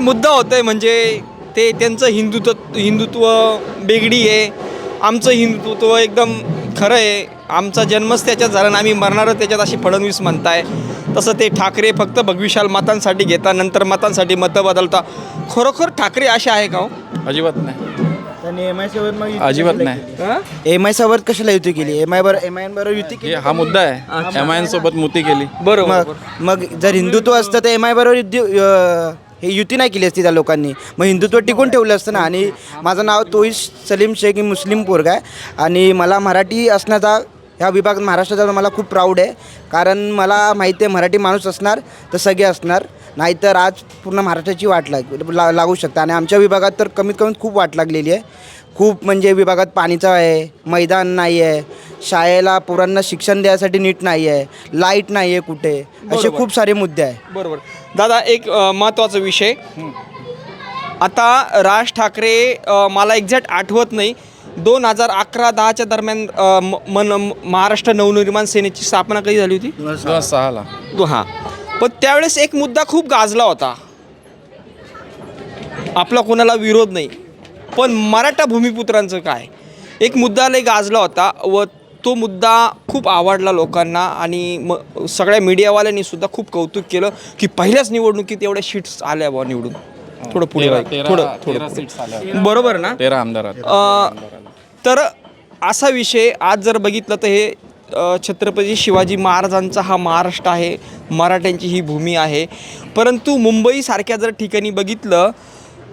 मुद्दा होत आहे म्हणजे ते त्यांचं हिंदुत्व हिंदुत्व बेगडी आहे. आमचं हिंदुत्व एकदम खरं आहे. आमचा जन्मच त्याच्यात झाला आणि आम्ही मरणारच त्याच्यात अशी फडणवीस म्हणताय. तसं ते ठाकरे फक्त भगविशाल मतांसाठी घेता नंतर मतांसाठी मतं बदलता. खरोखर ठाकरे असे आहे का हो? अजिबात नाही. त्यांनी एम आय सोबत मग अजिबात नाही. हं? एम आय सोबत कशाला युती केली? एम आय बरोबर एम आय बरोबर युती हे केली? हा मुद्दा आहे. एम आय सोबत मुती केली. बरोबर. मग मग जर हिंदुत्व असतं तर एम आय बरोबर युती अं, हे युती नाही केली असती त्या लोकांनी. मग हिंदुत्व टिकून ठेवलं असतं ना. आणि माझं नाव तोईश सलीम शेख ही मुस्लिम पोरगा आहे. आणि मला मराठी असण्याचा ह्या विभागात महाराष्ट्राचा मला खूप प्राऊड आहे. कारण मला माहिती आहे मराठी माणूस असणार तर सगळे असणार. नाहीतर आज पूर्ण महाराष्ट्राची वाट लाग ला लागू शकते. आणि आमच्या विभागात तर कमीत कमी खूप वाट लागलेली आहे. खूप म्हणजे विभागात पाणीचा आहे मैदान नाही आहे शाळेला पोरांना शिक्षण द्यायसाठी नीट नाही आहे लाइट नाही आहे कुठे असे बरोबर. खूप सारे मुद्दे आहे. बरोबर. दादा एक अ, महत्त्वाचा विषय. आता राज ठाकरे अ, मला एक्झॅक्ट आठवत नाही. दोन हजार अकरा दहाच्या दरम्यान अ, म- मन महाराष्ट्र नवनिर्माण सेनेची स्थापना कधी झाली होती? दोन हजार सहाला तो हां. पण त्यावेळेस एक मुद्दा खूप गाजला होता. आपला कोणाला विरोध नाही. पण मराठा भूमिपुत्रांचं काय? एक मुद्दा लय गाजला होता व तो मुद्दा खूप आवडला लोकांना आणि म सगळ्या मीडियावाल्यांनी सुद्धा खूप कौतुक केलं की पहिल्याच निवडणुकीत एवढ्या शीट्स आल्या बा निवडून. थोडं पुढे थोडं थोडं बरोबर ना? तेरा आमदारात. अ, तर असा विषय आज जर बघितलं तर हे छत्रपती शिवाजी महाराजांचा हा महाराष्ट्र आहे. मराठ्यांची ही भूमी आहे. परंतु मुंबईसारख्या जर ठिकाणी बघितलं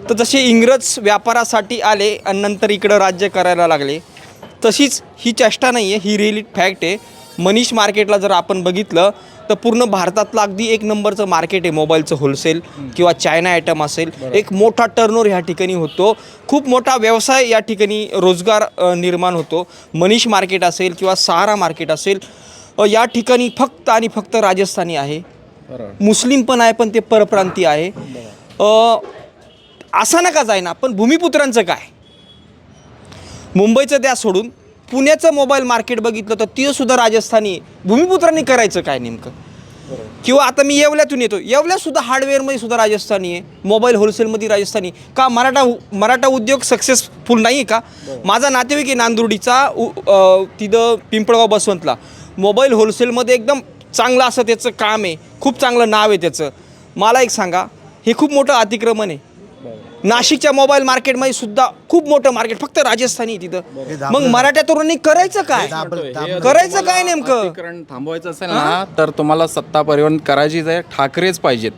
तर जसे इंग्रज व्यापारासाठी आले आणि नंतर इकडं राज्य करायला लागले तशीच ही चेष्टा नाही आहे ही रिअली फॅक्ट आहे. मनीष मार्केटला जर आपण बघितलं तर पूर्ण भारतातलं अगदी एक नंबरचं मार्केट आहे मोबाईलचं होलसेल किंवा चायना आयटम असेल. एक मोठा टर्नओव्हर ह्या ठिकाणी होतो. खूप मोठा व्यवसाय या ठिकाणी रोजगार निर्माण होतो. मनीष मार्केट असेल किंवा सहारा मार्केट असेल या ठिकाणी फक्त आणि फक्त राजस्थानी आहे. मुस्लिम पण आहे पण ते परप्रांतीय आहे. असं नका जाईना पण भूमिपुत्रांचं काय? मुंबईचं द्या सोडून. पुण्याचं मोबाईल मार्केट बघितलं तर तिथं सुद्धा राजस्थानी. भूमिपुत्रांनी करायचं काय नेमकं? किंवा आता मी येवल्यातून येतो. येवल्यात सुद्धा हार्डवेअरमध्ये सुद्धा राजस्थानी आहे. मोबाईल होलसेलमध्ये राजस्थानी का मराठा मराठा उद्योग सक्सेसफुल नाही आहे का? माझा नातेवाईक आहे नांदुर्डीचा तिथं पिंपळगाव बसवंतला. मोबाईल होलसेलमध्ये एकदम चांगलं असं त्याचं काम आहे. खूप चांगलं नाव आहे त्याचं. मला एक सांगा हे खूप मोठं अतिक्रमण आहे. नाशिकच्या मोबाईल मार्केटमध्ये सुद्धा खूप मोठं मार्केट फक्त राजस्थानी आहे तिथं. मग मराठ्या तरुणांनी करायचं काय? करायचं काय नेमकं? अतिक्रमण थांबवायचं असेल ना तर तुम्हाला सत्ता परिवहन करायचीच आहे ठाकरेच पाहिजेत.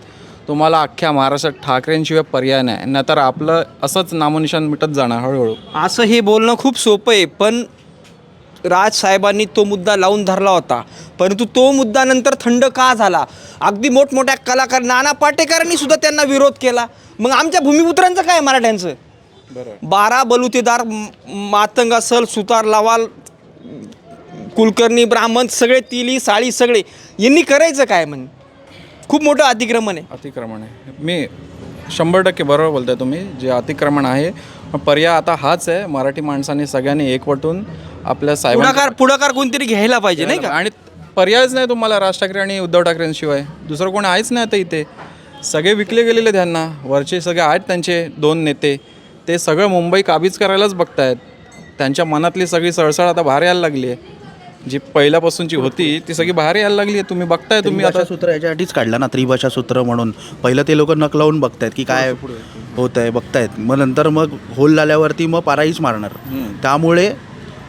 तुम्हाला अख्ख्या महाराष्ट्रात ठाकरेंशिवाय पर्याय नाही. नाहीतर आपलं असंच नामोनिशान मिटत जाणार हळूहळू. असं हे बोलणं खूप सोपं आहे पण राज साहेबांनी तो मुद्दा लावून धरला होता. परंतु तो मुद्दा नंतर थंड का झाला? अगदी मोठमोठ्या कलाकार नाना पाटेकरांनी सुद्धा त्यांना विरोध केला. मग आमच्या भूमिपुत्रांचं काय मराठ्यांचं? बारा. बलुतेदार मातंग असल सुतार लवाल कुलकर्णी ब्राह्मण सगळे तिली साळी सगळे. यांनी करायचं काय म्हणे? खूप मोठं अतिक्रमण आहे. अतिक्रमण आहे. मी शंभर टक्के बरोबर बोलताय तुम्ही. जे अतिक्रमण आहे पर्याय आता हाच आहे. मराठी माणसांनी सगळ्यांनी एकवटून आपल्या साहेबांना पुढाकार पुढाकार कोणतरी घ्यायला पाहिजे नाही का? आणि पर्यायच नाही तुम्हाला राज ठाकरे आणि उद्धव ठाकरेंशिवाय. दुसरं कोणी आहेच नाही आता इथे. सगळे विकले गेलेले त्यांना वरचे सगळे आहेत त्यांचे दोन नेते. ते सगळं मुंबई काबीज करायलाच बघतायत. त्यांच्या मनातली सगळी सळसळ आता बाहेर यायला लागली आहे. जी पहिल्यापासूनची होती ती सगळी बाहेर यायला लागली आहे. तुम्ही बघताय तुम्ही आता सूत्र याच्यासाठीच काढला ना त्रिभाषा सूत्र म्हणून. पहिलं ते लोक नक लावून बघतायत की काय होत आहे बघतायत. मग नंतर मग होल झाल्यावरती मग पाराईच मारणार. त्यामुळे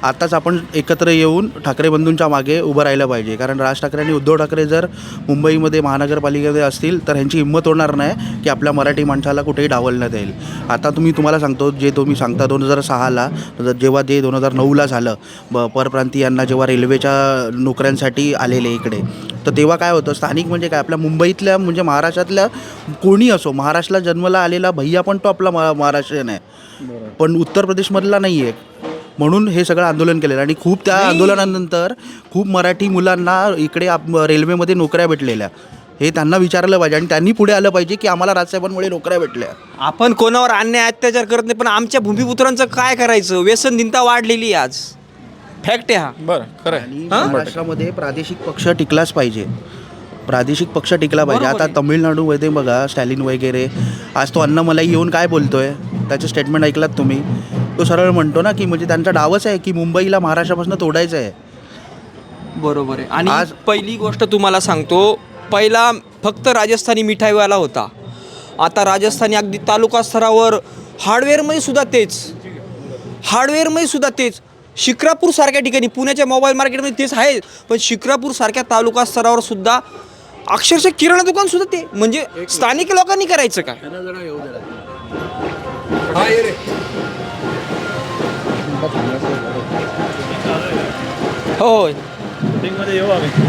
आताच आपण एकत्र येऊन ठाकरे बंधूंच्या मागे उभं राहिलं पाहिजे. कारण राज ठाकरे आणि उद्धव ठाकरे जर मुंबईमध्ये महानगरपालिकेमध्ये असतील तर ह्यांची हिंमत होणार नाही की आपल्या मराठी माणसाला कुठेही डावलण्यात येईल. आता तुम्ही तुम्हाला सांगतो जे तुम्ही सांगता दोन हजार सहाला जेव्हा ते दोन हजार नऊला झालं ब परप्रांतीयांना जेव्हा रेल्वेच्या नोकऱ्यांसाठी आलेले इकडे तर तेव्हा काय होतं स्थानिक म्हणजे काय? आपल्या मुंबईतल्या म्हणजे महाराष्ट्रातल्या कोणी असो महाराष्ट्राला जन्मला आलेला भैया पण तो आपला महा महाराष्ट्रीयन आहे. पण उत्तर प्रदेशमधला नाही आहे म्हणून हे सगळं आंदोलन केलेलं आणि खूप त्या आंदोलनानंतर खूप मराठी मुलांना इकडे आप रेल्वेमध्ये नोकऱ्या भेटलेल्या. हे त्यांना विचारलं पाहिजे आणि त्यांनी पुढे आलं पाहिजे की आम्हाला राजसाहेबांमुळे नोकऱ्या भेटल्या. आपण कोणावर अन्याय अत्याचार करत नाही पण आमच्या भूमिपुत्रांचं काय करायचं? व्यसनदिनता वाढलेली आहे आज. फॅक्ट आहे हा. बरं खरं आहे. आणि महाराष्ट्रामध्ये प्रादेशिक पक्ष टिकलाच पाहिजे. प्रादेशिक पक्ष टिकला पाहिजे. आता. तमिळनाडूमध्ये बघा स्टॅलिन वगैरे. आज तो अण्णामलाई येऊन काय बोलतोय? त्याचे स्टेटमेंट ऐकलात तुम्ही? तो सरळ म्हणतो ना की म्हणजे त्यांचा डावच आहे की मुंबईला महाराष्ट्रापासून तोडायचं आहे. बरोबर आहे. आणि आज- पहिली गोष्ट तुम्हाला सांगतो पहिला फक्त राजस्थानी मिठाईवाला होता. आता राजस्थानी अगदी तालुका स्तरावर हार्डवेअरमध्ये सुद्धा तेच. हार्डवेअरमध्ये सुद्धा तेच. शिक्रापूर सारख्या ठिकाणी पुण्याच्या मोबाईल मार्केटमध्ये तेच आहे पण शिक्रापूर सारख्या तालुका स्तरावर सुद्धा अक्षरशः किराणा दुकान सुद्धा ते. म्हणजे स्थानिक लोकांनी करायचं काय? होय.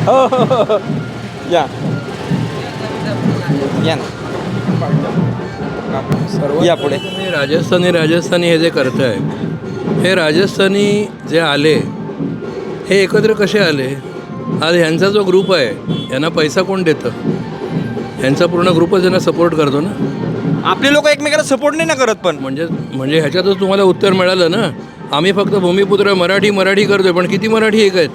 हो हो, हो, हो. या. या ना. या पुढे. तुम्ही राजस्थानी राजस्थानी हे जे करताय हे राजस्थानी जे आले हे एकत्र कसे आले? आज ह्यांचा जो ग्रुप आहे यांना पैसा कोण देतं? ह्यांचा पूर्ण ग्रुपच यांना सपोर्ट करतो ना? आपले लोक एकमेकाला सपोर्ट नाही ना करत पण. म्हणजे म्हणजे ह्याच्यातच तुम्हाला उत्तर मिळालं ना? आम्ही फक्त भूमिपुत्र मराठी मराठी करतोय पण किती मराठी एक आहेत?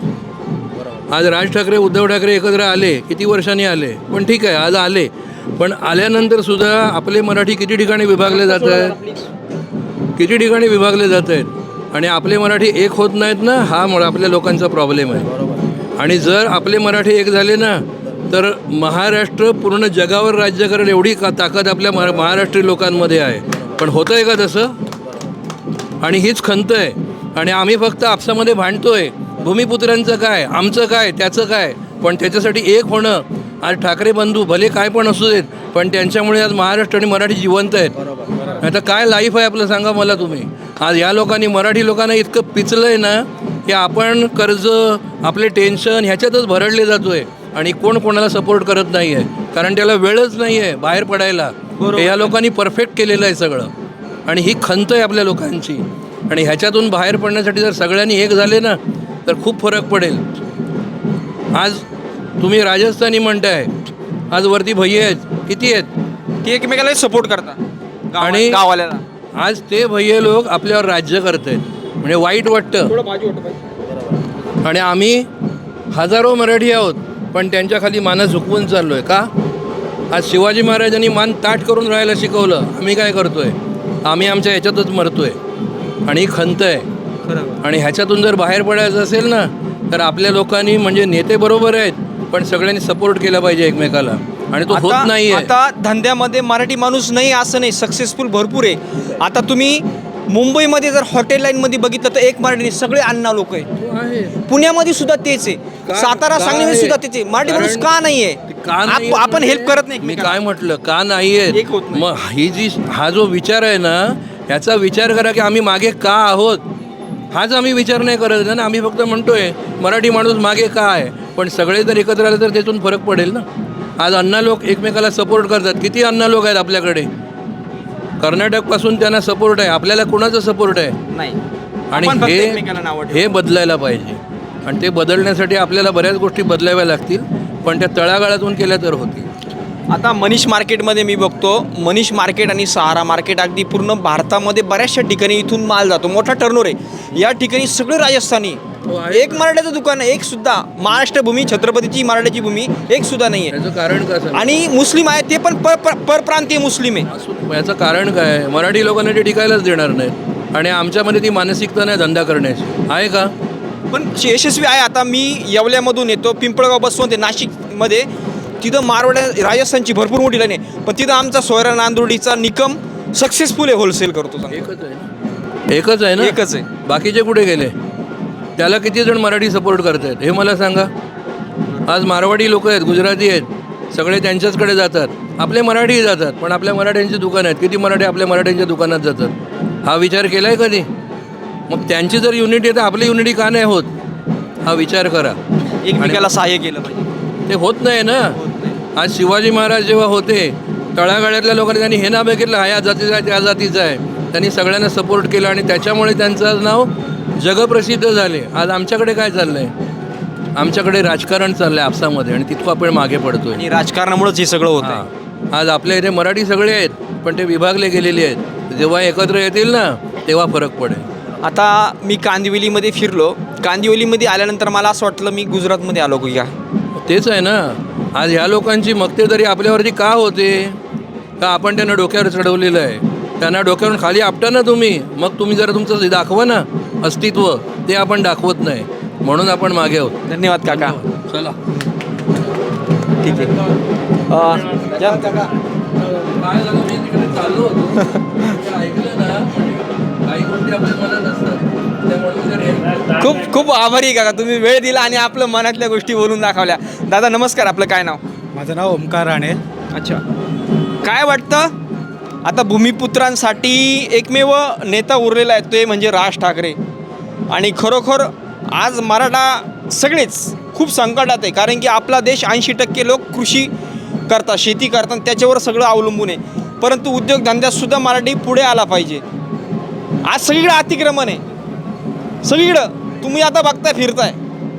आज राज ठाकरे उद्धव ठाकरे एकत्र आले किती वर्षांनी आले? पण ठीक आहे आज आले. पण आल्यानंतर सुद्धा आपले मराठी किती ठिकाणी विभागले जात आहेत? किती ठिकाणी विभागले जात आहेत? आणि आपले मराठी एक होत नाहीत ना हा मुळा आपल्या लोकांचा प्रॉब्लेम आहे. आणि जर आपले मराठी एक झाले ना तर महाराष्ट्र पूर्ण जगावर राज्य करेल एवढी का ताकद आपल्या महा महाराष्ट्रीय लोकांमध्ये आहे. पण होतं आहे का तसं? आणि हीच खंत आहे. आणि आम्ही फक्त आपसामध्ये भांडतोय. भूमिपुत्रांचं काय? आमचं काय? त्याचं काय? पण त्याच्यासाठी एक होणं. आज ठाकरे बंधू भले काय पण असू देत पण त्यांच्यामुळे आज महाराष्ट्र आणि मराठी जिवंत आहेत. आता काय लाईफ आहे आपलं सांगा मला तुम्ही. आज या लोकांनी मराठी लोकांना इतकं पिचलं आहे ना की आपण कर्ज आपले टेन्शन ह्याच्यातच भरडले जातो आहे आणि कोण कोणाला सपोर्ट करत नाही आहे कारण त्याला वेळच नाही आहे बाहेर पडायला. या लोकांनी परफेक्ट केलेलं आहे सगळं. आणि ही खंत आहे आपल्या लोकांची. आणि ह्याच्यातून बाहेर पडण्यासाठी जर सगळ्यांनी एक झाले ना तर खूप फरक पडेल. आज तुम्ही राजस्थानी म्हणताय आज वरती भैये आहेत किती आहेत? ते एकमेकाला सपोर्ट करतात. गावा- आणि- गावाल्याला आज ते भैये लोक आपल्यावर राज्य करत आहेत म्हणजे वाईट वाटतं. आणि आम्ही हजारो मराठी आहोत पण त्यांच्या खाली माना झुकवून चाललो आहे का? आज शिवाजी महाराजांनी मान ताट करून राहायला शिकवलं. आम्ही काय करतोय? आम्ही आमच्या ह्याच्यातच मरतोय. आणि ही खंत आहे. खरं. आणि ह्याच्यातून जर बाहेर पडायचं असेल ना तर आपल्या लोकांनी म्हणजे नेते बरोबर आहेत पण सगळ्यांनी सपोर्ट केला पाहिजे एकमेकाला. आणि तो होत आता- नाही आहे आता धंद्यामध्ये मराठी माणूस नाही असं नाही. सक्सेसफुल भरपूर आहे. आता तुम्ही मुंबईमध्ये जर हॉटेल लाईनमध्ये बघितलं तर एक मराठी नाही, सगळे अण्णा लोक आहे. पुण्यामध्ये सुद्धा तेच आहे. सातारा सांगलीमध्ये आहे? सुद्धा तेच आहे. मराठी माणूस का नाहीये? का नाही? आप- आपण हेल्प करत नाही. मी. काय म्हटलं? का नाही एक होत नाही. मग ही जी हा जो विचार आहे ना ह्याचा विचार करा की आम्ही मागे का आहोत? हाच आम्ही विचार नाही करत ना. आम्ही फक्त म्हणतोय मराठी माणूस मागे का आहे? पण सगळे जर एकत्र आले तर त्यातून फरक पडेल ना. आज अण्णा लोक एकमेकाला सपोर्ट करतात. किती अण्णा लोक आहेत आपल्याकडे? कर्नाटकपासून त्यांना सपोर्ट आहे. आपल्याला कुणाचा सपोर्ट आहे? नाही. आणि आपण फक्त हे नावं. हे बदलायला पाहिजे. आणि ते बदलण्यासाठी आपल्याला बऱ्याच गोष्टी बदलाव्या लागतील. पण त्या तळागाळातून केल्या तर होतील. आता मनीष मार्केटमध्ये मी बघतो मनीष मार्केट आणि सहारा मार्केट अगदी पूर्ण भारतामध्ये बऱ्याचशा ठिकाणी इथून माल जातो. मोठा टर्नोर आहे. या ठिकाणी सगळे राजस्थानी. एक मराठ्याचं दुकान आहे एक सुद्धा. महाराष्ट्र भूमी छत्रपतीची मराठ्याची भूमी एक सुद्धा नाही आहे याचं कारण कसं आणि मुस्लिम आहेत ते पण पर पर- परप्रांतीय मुस्लिम आहे. असू- याचं कारण काय आहे? मराठी लोकांना ते टिकायलाच देणार नाहीत. आणि आमच्यामध्ये ती मानसिकता नाही धंदा करण्याची. आहे का? पण यशस्वी आहे. आता मी येवल्यामधून येतो पिंपळगाव बसवंत आहे नाशिकमध्ये. तिथं मारवाड्या राजस्थानची भरपूर मोठी लाईन आहे. पण तिथं आमचा सोयरा नांदुर्डीचा निकम सक्सेसफुल आहे होलसेल करतो चांगला. एकच आहे ना? एकच आहे ना? एकच आहे. बाकीचे कुठे गेले? त्याला किती जण मराठी सपोर्ट करतायत? हे मला सांगा. आज मारवाडी लोक आहेत गुजराती आहेत. सगळे त्यांच्याचकडे जातात. आपले मराठी जातात पण आपल्या मराठ्यांची दुकान आहेत. किती मराठी आपल्या मराठ्यांच्या दुकानात जातात? हा विचार केला आहे कधी? मग त्यांची जर युनिटी आहे तर आपली युनिटी का नाही होत? हा विचार करा. एकमेकाला सहाय्य केलं पाहिजे. ते होत नाही ना. आज शिवाजी महाराज जेव्हा होते तळागाळ्यातल्या लोकांनी त्यांनी हे नाव बघितलं हा या जातीचा आहे त्या जातीचा आहे. त्यांनी सगळ्यांना सपोर्ट केला आणि त्याच्यामुळे त्यांचं नाव जगप्रसिद्ध झाले. आज आमच्याकडे काय चाललं आहे आमच्याकडे राजकारण चाललं आहे आपसामध्ये आणि तिथं आपण मागे पडतोय. आणि राजकारणामुळेच हे सगळं होतं. आज आपल्या इथे मराठी सगळे आहेत पण ते विभागले गेलेले आहेत. जेव्हा एकत्र येतील ना तेव्हा फरक पडेल. आता मी कांदिवलीमध्ये फिरलो. कांदिवलीमध्ये आल्यानंतर मला असं वाटलं मी गुजरातमध्ये आलो की तेच आहे ना. आज ह्या लोकांची मक्तेदारी आपल्यावरती का होते? का आपण त्यांना डोक्यावर चढवलेलं आहे? त्यांना डोक्यावरून खाली आपटा ना तुम्ही. मग तुम्ही जरा तुमचं दाखवा ना. अस्तित्व ते आपण दाखवत नाही. म्हणून आपण मागे आहोत. धन्यवाद काका. चला. ठीक आहे. काय झालं? मी तिकडे चाललो होतो. ऐकलं ना. काही गोष्टी आपल्या मनात असतात. त्यामुळे मी जर खूप खूप आभारी काका. तुम्ही वेळ दिला आणि आपलं मनातल्या गोष्टी बोलून दाखवल्या. दादा नमस्कार. आपलं काय नाव? माझं नाव ओमकार राणे. अच्छा. काय वाटतं? आता भूमिपुत्रांसाठी एकमेव नेता उरलेला आहे. ते म्हणजे राज ठाकरे. आणि खरोखर आज मराठा सगळेच खूप संकटात आहे. कारण की आपला देश ऐंशी टक्के लोक कृषी करतात शेती करतात त्याच्यावर सगळं अवलंबून आहे. परंतु उद्योगधंद्यात सुद्धा मराठी पुढे आला पाहिजे. आज सगळीकडे अतिक्रमण आहे. सगळीकडं. तुम्ही आता बघताय फिरताय.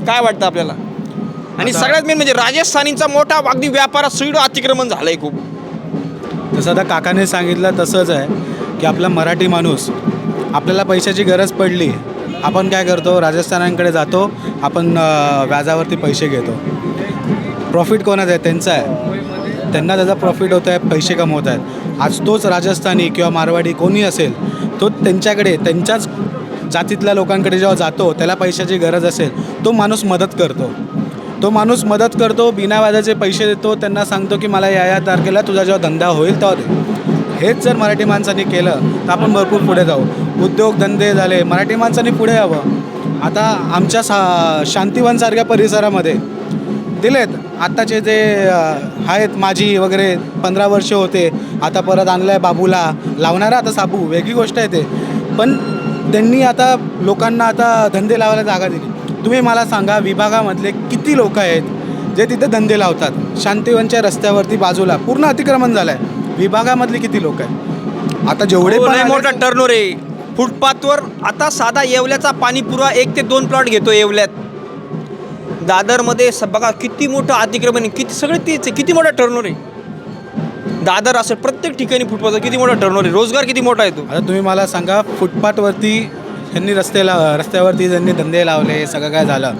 काय वाटतं आपल्याला? आणि सगळ्यात मेन म्हणजे राजस्थानीचा मोठा अगदी व्यापारात सगळीकडं अतिक्रमण झालंय खूप. जसं आता काकाने सांगितलं तसंच आहे की आपला मराठी माणूस आपल्याला पैशाची गरज पडली आपण काय करतो? राजस्थानांकडे जातो आपण व्याजावरती पैसे घेतो. प्रॉफिट कोणाचं आहे? त्यांचं आहे. त्यांना त्याचा प्रॉफिट होत आहे पैसे कमवत आहेत आज तोच राजस्थानी किंवा मारवाडी कोणी असेल तो त्यांच्याकडे त्यांच्याच जातीतल्या लोकांकडे जेव्हा जातो त्याला पैशाची गरज असेल तो माणूस मदत करतो. तो माणूस मदत करतो बिना व्याजाचे पैसे देतो त्यांना सांगतो की मला या या तारखेला तुझा जेव्हा धंदा होईल तेव्हा दे. हेच जर मराठी माणसांनी केलं तर आपण भरपूर पुढे जाऊ. उद्योगधंदे झाले मराठी माणसांनी पुढे यावं. आता आमच्या सा शांतिवनसारख्या परिसरामध्ये दिलेत आत्ताचे जे आहेत माझी वगैरे पंधरा वर्ष होते. आता परत आणलं आहे बाबूला. लावणारा आता साबू. वेगळी गोष्ट आहे ते. पण त्यांनी आता लोकांना आता धंदे लावायला जागा दिली. तुम्ही मला सांगा विभागामधले किती लोक आहेत जे तिथे धंदे लावतात? शांतिवनच्या रस्त्यावरती बाजूला. पूर्ण अतिक्रमण झालं आहे विभागामधले किती लोक आहेत? आता जेवढे हो, मोठा टर्नोर आहे. फुटपाथवर आता साधा येवल्याचा पाणीपुरा एक ते दोन प्लॉट घेतो येवल्यात. दादरमध्ये स- बघा किती मोठं अतिक्रमण आहे. किती सगळे तेच आहे. किती मोठा टर्नोर आहे. दादर असेल प्रत्येक ठिकाणी फुटपाथ किती मोठा टर्नोर आहे. रोजगार किती मोठा आहे तो? आता तुम्ही मला सांगा फुटपाथवरती त्यांनी रस्ते ला रस्त्यावरती त्यांनी धंदे लावले सगळं काय झालं?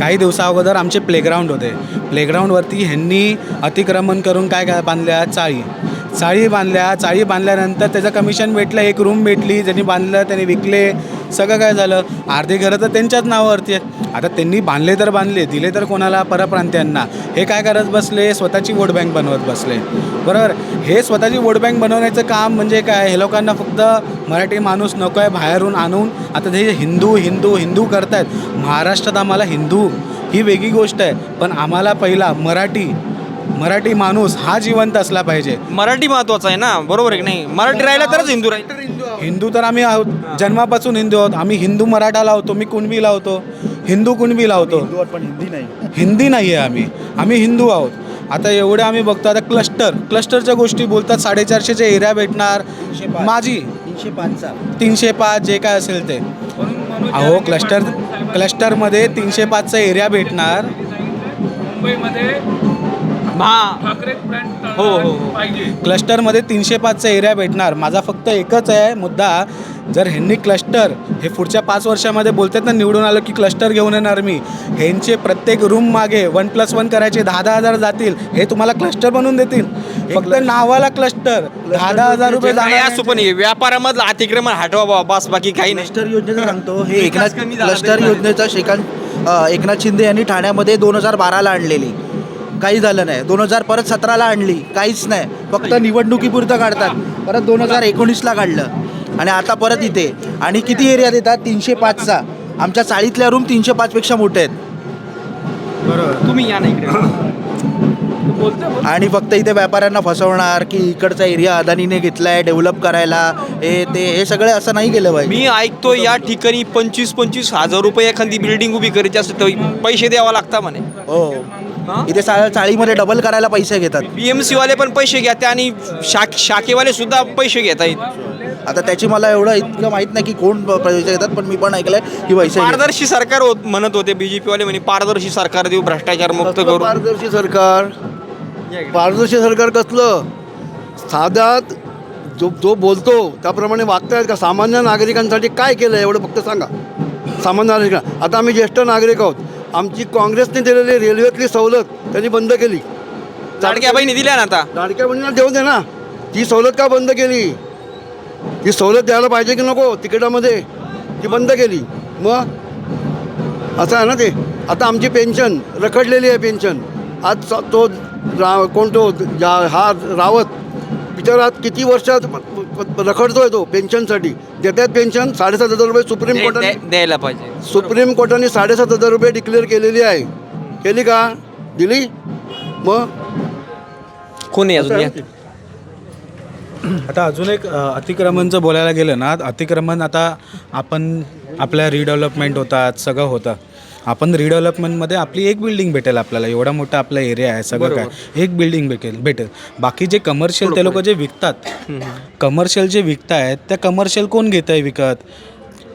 काही दिवसा अगोदर आमचे प्लेग्राऊंड होते. प्लेग्राऊंडवरती ह्यांनी अतिक्रमण करून काय काय बांधल्या चाळी. चाळी बांधल्या चाळी बांधल्यानंतर त्याचं कमिशन भेटलं एक रूम भेटली ज्यांनी बांधलं त्यांनी विकले सगळं काय झालं? अर्धी घरं तर त्यांच्याच नावावरती आहेत. आता त्यांनी बांधले तर बांधले दिले तर कोणाला? परप्रांत्यांना. हे काय करत बसले? स्वतःची वोट बँक बनवत बसले. बरोबर? हे स्वतःची वोट बँक बनवण्याचं काम म्हणजे काय? हे लोकांना फक्त मराठी माणूस नको आहे बाहेरून आणून. आता ते हिंदू हिंदू हिंदू करतायत. महाराष्ट्रात आम्हाला हिंदू ही वेगळी गोष्ट आहे. पण आम्हाला पहिला मराठी मराठी माणूस हा जिवंत असला पाहिजे. मराठी महत्त्वाचा आहे ना? बरोबर आहे की नाही? मराठी राहिला तरच हिंदू राहील. हिंदू तर आम्ही आहोत. जन्मापासून हिंदू आहोत. आम्ही हिंदू मराठा लावतो मी कुणबी लावतो. हिंदू कुणबी लावतो. पण हिंदी नाही. हिंदी नाही आहे आम्ही. आम्ही हिंदू आहोत. आता एवढे आम्ही बघतो. आता क्लस्टर क्लस्टरच्या गोष्टी बोलतात. साडेचारशेचे एरिया भेटणार. माझी तीनशे पाचचा. तीनशे पाच जे काय असेल ते. अहो क्लस्टर क्लस्टरमध्ये तीनशे पाचचा एरिया भेटणार. हा. हो हो हो. क्लस्टरमध्ये तीनशे पाचचा एरिया भेटणार. माझा फक्त एकच आहे मुद्दा जर ह्यांनी क्लस्टर हे पुढच्या पाच वर्षामध्ये बोलतात ना निवडून आलं की क्लस्टर घेऊन येणार मी. ह्यांचे प्रत्येक रूम मागे वन प्लस वन करायचे दहा दहा हजार जातील. हे तुम्हाला क्लस्टर बनवून देतील. फक्त नावाला क्लस्टर. दहा दहा हजार रुपये जाणार असो पण हे व्यापारामधलं अतिक्रमण हटवा बाबा बस बाकी काही नाही. क्लस्टर योजनेचं सांगतो. हे विकास एकनाथ कमी झाला क्लस्टर तरी योजनेचा शेकांत अ, एकनाथ शिंदे यांनी ठाण्यामध्ये दोन हजार बाराला आणलेली. काही झालं नाही. दोन हजार परत सतराला आणली. काहीच नाही. फक्त निवडणुकीपुरतं काढतात. परत दोन हजार एकोणीसला काढलं. आणि आता परत इथे. आणि किती एरिया देतात? तीनशे पाचचा. आमच्या चाळीतल्या रूम तीनशे पाचपेक्षा मोठे आहेत. तुम्ही या ना इकडे. आणि फक्त इथे व्यापाऱ्यांना फसवणार की इकडचा एरिया अदानीने घेतलाय डेव्हलप करायला. हे ते हे सगळे असं नाही केलं पाहिजे. मी ऐकतो या ठिकाणी पंचवीस पंचवीस हजार रुपये एखादी बिल्डिंग उभी करायची तर पैसे द्यावा लागता म्हणे. हो. इथे चा चाळीमध्ये डबल करायला पैसे घेतात. बीएमसी वाले पण पैसे घेते आणि शाख शाखेवाले सुद्धा पैसे घेत आहेत आता त्याची मला एवढं इतकं माहीत नाही की कोण पैसे घेतात पण मी पण ऐकलंय की पैसे. पारदर्शी सरकार होत म्हणत होते बीजेपी वाले म्हणे पारदर्शी सरकार देऊ भ्रष्टाचार मुक्त करू. पारदर्शी सरकार? पारदर्शी सरकार कसलं? साध्यात जो जो बोलतो त्याप्रमाणे वागतायत का? सामान्य नागरिकांसाठी काय केलं एवढं फक्त सांगा. सामान्य नागरिकांना. आता आम्ही ज्येष्ठ नागरिक आहोत. आमची काँग्रेसने दिलेली रेल्वेतली सवलत त्यांनी बंद केली. लाडक्या बहिणी दिल्या ना आता? लाडक्या बहिणीला देऊ दे ना. ती सवलत का बंद केली? ती सवलत द्यायला पाहिजे की नको? तिकिटामध्ये. ती बंद केली. मग असं आहे ना ते? आता आमची पेन्शन रखडलेली आहे पेन्शन. आज तो रा कोण तो? जा हा रावत. बिचारा आज किती वर्षात रखडतोय तो पेन्शनसाठी. देतात पेन्शन साडेसात हजार रुपये सुप्रीम कोर्टाने द्या- द्यायला पाहिजे. सुप्रीम कोर्टाने साडेसात हजार रुपये डिक्लेअर केलेली आहे. केली का? दिली? मग? कोणी अजून? या आता अजून एक अ, अतिक्रमणचं बोलायला गेलं ना अतिक्रमण आता आपण आपल्या रिडेव्हलपमेंट होतात सगळं होतं. आपण रिडेव्हलपमेंटमध्ये आपली एक बिल्डिंग भेटेल आपल्याला. एवढा मोठा आपला एरिया आहे सगळं काय. एक बिल्डिंग भेटेल भेटेल. बाकी जे कमर्शियल ते लोक जे विकतात कमर्शियल जे विकतायत त्या कमर्शियल कोण घेत आहे विकत?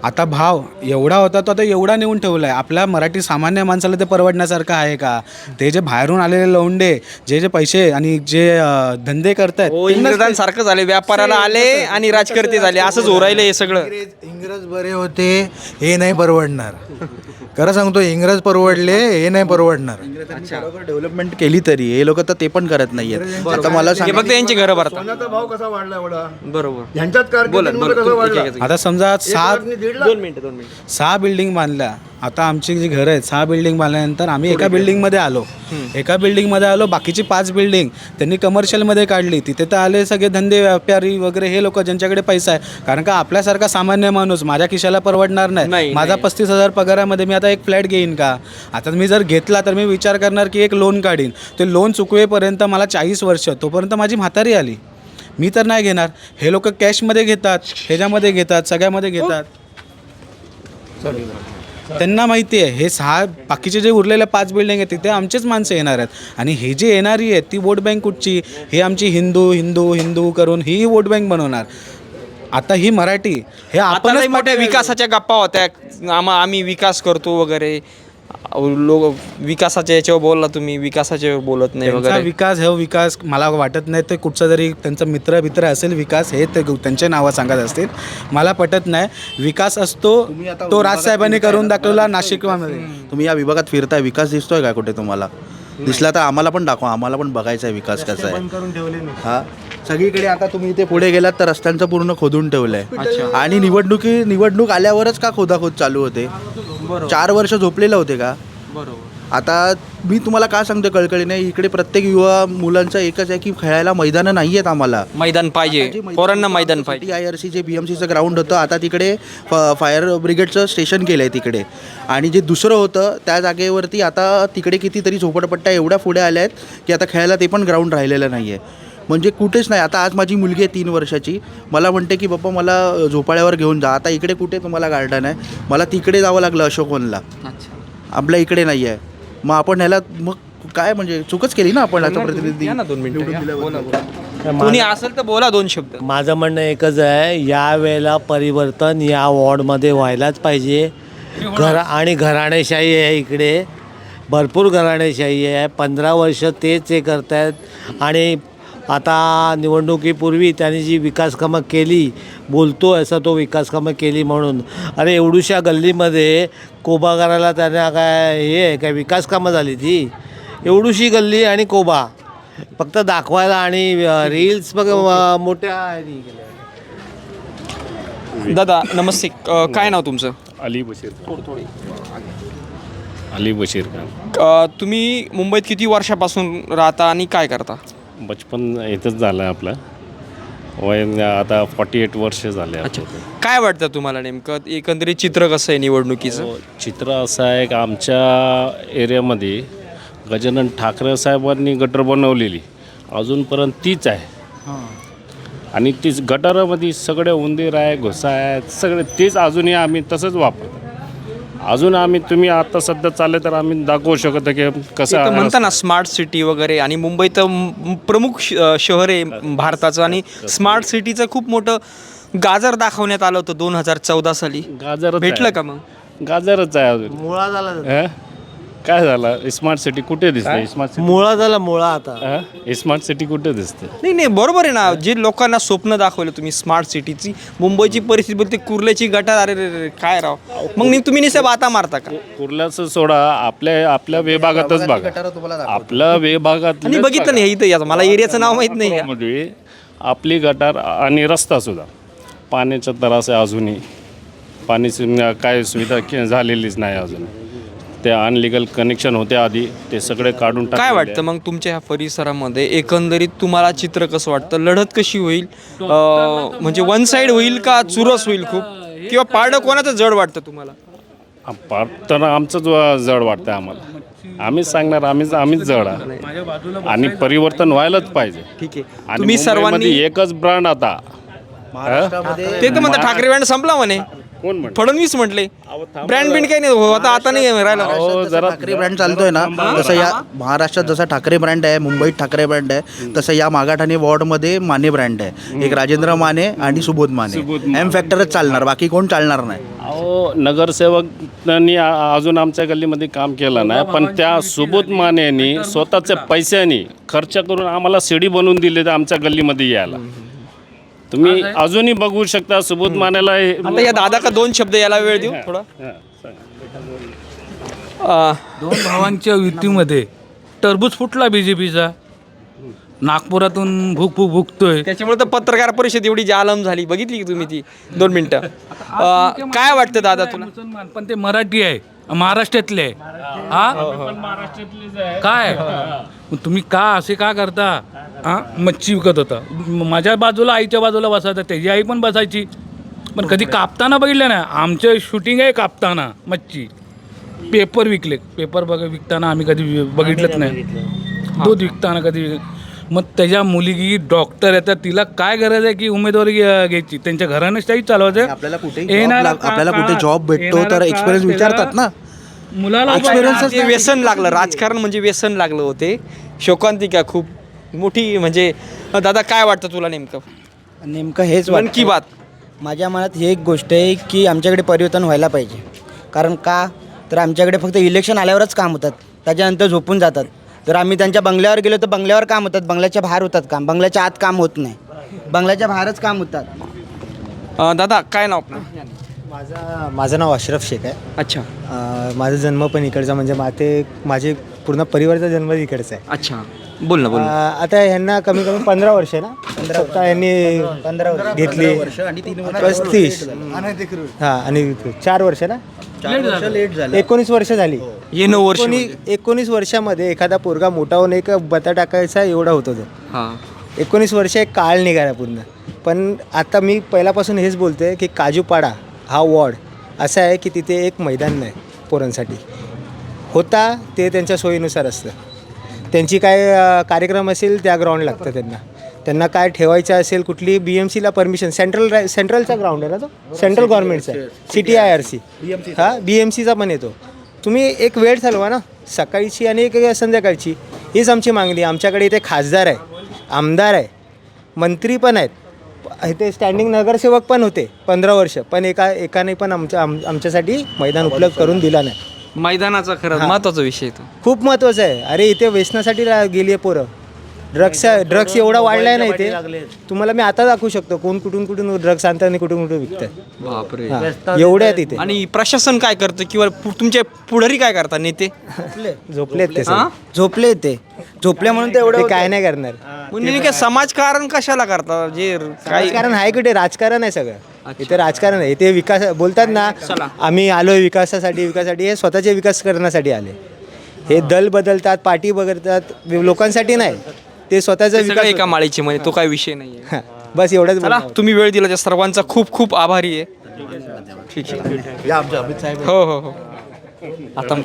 आता भाव एवढा होता तो आता एवढा नेऊन ठेवला आहे आपल्या मराठी सामान्य माणसाला ते परवडण्यासारखं आहे का? ते जे बाहेरून आलेले लोंडे जे जे पैसे आणि जे धंदे करतायत हो इंग्रजांसारखं झाले व्यापाराला आले आणि राजकर्ते झाले असंच होरायले हे सगळं. इंग्रज बरे होते हे नाही परवडणार. खरं सांगतो इंग्रज परवडले हे नाही परवडणार. डेव्हलपमेंट केली तरी हे लोक तर ते पण करत नाहीयेत. आता मला हे सांगा फक्त यांची घरं भरतात. सोन्याचा भाव कसा वाढला एवढा? बरोबर. ह्यांच्यात बोला कारकिर्दीमध्ये बोला कसा वाढला? आता समजा सहा एक दीड लाख. दोन मिनिटं दोन मिनिटं. सहा बिल्डिंग बांधल्या. आता आमची जी घरं आहेत सहा बिल्डिंग बांधल्यानंतर आम्ही एका बिल्डिंगमध्ये आलो. एका बिल्डिंगमध्ये आलो बाकीची पाच बिल्डिंग त्यांनी कमर्शियलमध्ये काढली. तिथे तर आले सगळे धंदे व्यापारी वगैरे हे लोक ज्यांच्याकडे पैसा आहे. कारण का आपल्यासारखा सामान्य माणूस माझ्या खिशाला परवडणार नाही, माझा. पस्तीस हजार पगारामध्ये मी आता एक फ्लॅट घेईन का? आता मी जर घेतला तर मी विचार करणार की एक लोन काढीन. ते लोन चुकवेपर्यंत मला चाळीस वर्ष तोपर्यंत माझी म्हातारी आली. मी तर नाही घेणार. हे लोक कॅशमध्ये घेतात ह्याच्यामध्ये घेतात सगळ्यामध्ये घेतात. त्यांना माहिती आहे हे सहा बाकीचे जे उरलेले पाच बिल्डिंग आहेत तिथे आमचेच माणसं येणार आहेत. आणि ही जी येणारी आहेत ती वोट बँक कुठची? ही आमची हिंदू हिंदू हिंदू करून ही वोट बँक बनवणार. आता ही मराठी हे आपणच मोठ्या विकासाच्या गप्पा होत्या. आम्हा आम्ही विकास करतो वगैरे. लोक विकासाच्या याच्यावर बोलला तुम्ही विकासाच्या बोलत नाही त्यांचा वगैरे. विकास हे विकास मला वाटत नाही ते कुठचा जरी त्यांचा मित्र मित्र असेल विकास हे ते त्यांचे नावं सांगत असतील. मला पटत नाही. विकास असतो तो राजसाहेबांनी करून दाखवला नाशिकमध्ये. तुम्ही या विभागात फिरताय विकास दिसतोय का कुठे तुम्हाला? दिसला तर आम्हाला पण दाखवा आम्हाला पण बघायचा आहे विकास कसा आहे. हा? सगळीकडे आता तुम्ही इथे पुढे गेलात तर रस्त्यांचं पूर्ण खोदून ठेवलंय. आणि निवडणुकी निवडणूक आल्यावरच का खोदाखोद चालू होते? चार वर्ष झोपलेले होते का? बरोबर. आता मी तुम्हाला का सांगतो कळकळीने? इकडे प्रत्येक युवा मुलांचं एकच आहे की खेळायला मैदानं नाही आहेत आम्हाला. मैदान पाहिजे. पोरांना मैदान पाहिजे. आय आर सी जे बी एम सीचं ग्राउंड होतं आता तिकडे फ- फायर ब्रिगेडचं स्टेशन केलं आहे तिकडे. आणि जे दुसरं होतं त्या जागेवरती आता तिकडे कितीतरी झोपडपट्ट्या एवढ्या पुढे आल्या आहेत की आता खेळायला ते पण ग्राउंड राहिलेलं नाही आहे म्हणजे कुठेच नाही. आता आज माझी मुलगी आहे तीन वर्षाची. मला म्हणते की बाप्पा मला झोपाळ्यावर घेऊन जा. आता इकडे कुठे तुम्हाला गार्डन आहे? मला तिकडे जावं लागलं अशोकवनला अच्छा. आपल्या इकडे नाही आहे. मग आपण ह्याला मग काय म्हणजे चुकच केली ना आपण आता प्रतिनिधी दोन. कोणी असेल तर बोला दोन शब्द. माझं म्हणणं एकच आहे या वेळेला परिवर्तन या वॉर्डमध्ये व्हायलाच पाहिजे. घर आणि घराणेशाही आहे इकडे. भरपूर घराणेशाही आहे. पंधरा वर्ष तेच हे करतायत. आणि आता निवडणुकीपूर्वी त्यांनी जी विकास कामं केली बोलतो असं तो विकास कामं केली म्हणून. अरे एवढूशा गल्लीमध्ये कोबा करायला त्यांना काय हे आहे काय विकास कामं झाली ती? एवढूशी गल्ली आणि कोबा. फक्त दाखवायला आणि रील्स बघ मोठ्या. दादा नमस्ते. काय नाव तुमचं? अली बशीर अली बशीर तुम्ही मुंबईत किती वर्षापासून राहता आणि काय करता? बचपन इथंच झालं आहे आपलं. वय आता फॉर्टी एट वर्ष झाले आपलं. काय वाटतं तुम्हाला नेमकं? एकंदरीत चित्र कसं आहे निवडणुकीचं? हो, चित्र असं आहे की आमच्या एरियामध्ये गजानन ठाकरे साहेबांनी गटर बनवलेली. अजूनपर्यंत तीच आहे. आणि तीच गटारामध्ये सगळे उंदीर आहे घुसा आहे सगळे तेच अजूनही आम्ही तसंच वापरतो. अजून आम्ही तुम्ही आता सध्या चालले तर आम्ही दाखवू शकतो की कसं म्हणता ना स्मार्ट सिटी वगैरे आणि मुंबई तर म- प्रमुख श- अ, शहर आहे भारताचं आणि स्मार्ट सिटीचं खूप मोठं गाजर दाखवण्यात आलं होतं दोन हजार चौदा साली. गाजरच भेटलं आहे. का मग? गाजरच आहे अजून. आला हं? काय झालं? स्मार्ट सिटी कुठे दिसते? स्मार्ट सिटी मुळा झाला मुळा आता. स्मार्ट सिटी कुठे दिसते? नाही नाही बरोबर आहे ना. जे लोकांना स्वप्न दाखवलं तुम्ही स्मार्ट सिटीची मुंबईची परिस्थिती बोलते कुर्ल्याची गटार अरे रे रे, काय राव? मग नि- तुम्ही निसे बाता मारता का? कुर्ल्याचं सोडा आपल्या आपल्या विभागातच बघा. आपल्या विभागात आणि बघितलं नाही इथं याचं. मला एरियाचं नाव माहीत नाही. मध्ये आपली गटार आणि रस्ता सुद्धा. पाण्याचा त्रास आहे अजूनही. पाण्याची न- काय सुविधा के- झालेलीच नाही अजून. ते अनलिगल कनेक्शन होते आधी ते सगळे काढून काय वाटतं मग तुमच्या ह्या परिसरामध्ये एकंदरीत तुम्हाला चित्र कसं वाटतं? लढत कशी होईल? अं, म्हणजे वन साईड होईल का चुरस होईल खूप? किंवा पारडं कोणाचं जड वाटतं तुम्हाला. पार- तर आमचं जो जड वाटतं आम्हाला. आम्हीच सांगणार आम्हीच आम्हीच जड आहे. आणि परिवर्तन व्हायलाच पाहिजे. ठीक आहे. आणि तुम्ही सर्वांनी एकच ब्रँड आता. ते तर म्हणतात ठाकरे बँड संपला म्हणे. कोण म्हणतं? फडणवीस म्हटले. ब्रँड बिंड काही नाही हो आता आता नाही राहिला. अहो, जरा ठाकरे ब्रँड चालतोय ना तसं या महाराष्ट्रात जसा ठाकरे ब्रँड आहे मुंबईत ठाकरे ब्रँड आहे तसं या मागाठाणे वॉर्डमध्ये माने ब्रँड आहे. एक राजेंद्र माने आणि सुबोध माने. एम फॅक्टरच चालणार बाकी कोण चालणार नाही. अहो नगरसेवकांनी आ- अजून आमच्या गल्लीमध्ये काम केलं नाही पण त्या सुबोध मानेनी स्वतःच्या पैशानी खर्च करून आम्हाला शिडी बनवून दिली तर आमच्या गल्लीमध्ये यायला. तुम्ही अजूनही बघू शकता सुबोध मानेला हे- आता या दादा का दोन शब्द याला वेळ देऊ थोडा. दोन भावांच्या युतीमध्ये टरबूज फुटला बी जे पीचा नागपुरातून भूक भूक भुकतोय. त्याच्यामुळे तर पत्रकार परिषद एवढी जालम झाली. बघितली की तुम्ही ती? दोन मिनिटं. काय वाटतं दादा तुला? मुसलमान पण ते मराठी आहे. महाराष्ट्रातले. आहे. हा काय? मग तुम्ही का असे का करता? हा? मच्छी विकत होता. माझ्या बाजूला आईच्या बाजूला बसायचं त्याची आई पण बसायची. पण कधी कापताना बघितलं ना आमचं शूटिंग आहे कापताना मच्छी. पेपर विकले. पेपर बघ विकताना आम्ही कधी बघितलंच नाही. दूध विकताना कधी मग त्याच्या मुलगी डॉक्टर आहे तर तिला काय गरज आहे की उमेदवारी घ्या- घ्यायची? त्यांच्या घरानेच त्याही चालवायचं? आपल्याला कुठे येणारा आपल्याला कुठे जॉब भेटतो? तर एक्सपिरियन्स विचारतात ना. मुलाला Experience ते व्यसन लागलं. राजकारण म्हणजे व्यसन लागलं होते. शोकांतिका खूप? मोठी म्हणजे दादा काय वाटतं तुला नेमकं? नेमकं हेच मन की वाटतं. बात. माझ्या मनात ही एक गोष्ट आहे की आमच्याकडे परिवर्तन व्हायला पाहिजे. कारण का? तर आमच्याकडे फक्त इलेक्शन आल्यावरच काम होतात. त्याच्यानंतर झोपून जातात. जर आम्ही त्यांच्या बंगल्यावर गेलो तर बंगल्यावर काम होतात. बंगल्याच्या बाहेर होतात काम. बंगल्याच्या आत काम होत नाही. बंगल्याच्या बाहेरच काम होतात. अं, दादा काय नाव आपलं? माझा माझं नाव अशरफ शेख आहे. अच्छा. अं, माझा जन्म पण इकडचा म्हणजे माते माझे पूर्ण परिवारचा जन्म इकडचा आहे. अच्छा. बोल ना बोल ना. अं, आता ह्यांना कमी कमी पंधरा वर्ष आहे ना? सत्ता यांनी पंधरा वर्ष. घेतली. पस्तीस. हां आणि चार वर्ष ना? लेट झालं. एकोणीस वर्ष झाली. हे नऊ वर्ष एकोणी एकोणीस वर्षामध्ये एखादा पोरगा मोठा होऊन एक बता टाकायचा एवढा होतो तो हां. एकोणीस वर्ष एक काळ निघाला पूर्ण. पण आता मी पहिल्यापासून हेच बोलते की काजूपाडा हा वॉर्ड असा आहे की तिथे एक मैदान नाही पोरांसाठी. होता ते त्यांच्या सोयीनुसार असतं. त्यांची काय अ, कार्यक्रम असेल त्या ग्राउंड लागतं त्यांना. त्यांना काय ठेवायचं असेल कुठली बी एम सीला परमिशन सेंट्रल रा- सेंट्रलचा ग्राउंड आहे ना तो? सेंट्रल गव्हर्नमेंटचा आहे. सिटी आय आर सी हा बी एम सीचा पण येतो. तुम्ही एक वेळ चालवा ना. सकाळची आणि एक संध्याकाळची. हीच आमची मागणी आहे. आमच्याकडे इथे खासदार आहे आमदार आहे मंत्री पण आहेत. इथे स्टँडिंग नगरसेवक पण होते पंधरा वर्ष पण एका एकाने पण आमच्या आम आमच्यासाठी मैदान उपलब्ध करून दिला नाही. मैदानाचा खरं महत्त्वाचा विषय तो. खूप महत्त्वाचं आहे. अरे इथे व्यसनासाठी रा- गेली आहे पोरं. ड्रग्स ड्रग्स एवढा वाढला आहे ना इथे. तुम्हाला मी आता दाखवू शकतो कोण कुठून कुठून ड्रग्स आणतात आणि कुठून कुठून विकतात बापरे. हां. एवढे आहेत इथे आणि प्रशासन काय करतं किंवा पु- तुमचे पुढारी काय करतात नेते? झोपलेत ते? सगळे. झोपले ते. झोपले म्हणून ते एवढं ते काय नाही करणार. म्हणजे नेमके समाजकारण कशाला करतात? जे काही राजकारण आहे कुठे? राजकारण आहे सगळं. इथे राजकारण आहे. इथे विकास बोलतात ना आम्ही आलोय विकासासाठी विकासासाठी. हे स्वतःचे विकास करण्यासाठी आले. हे दल बदलतात पार्टी बदलतात लोकांसाठी नाही. ते स्वतःचा सगळं विकास एका माळीची म्हणजे तो काही विषय नाही हां, बस एवढंच चला बोलणं. तुम्ही वेळ दिला त्या सर्वांचा खूप खूप आभारी आहे. ठीक आहे या आमच्या अमित साहेब हो हो हो. आता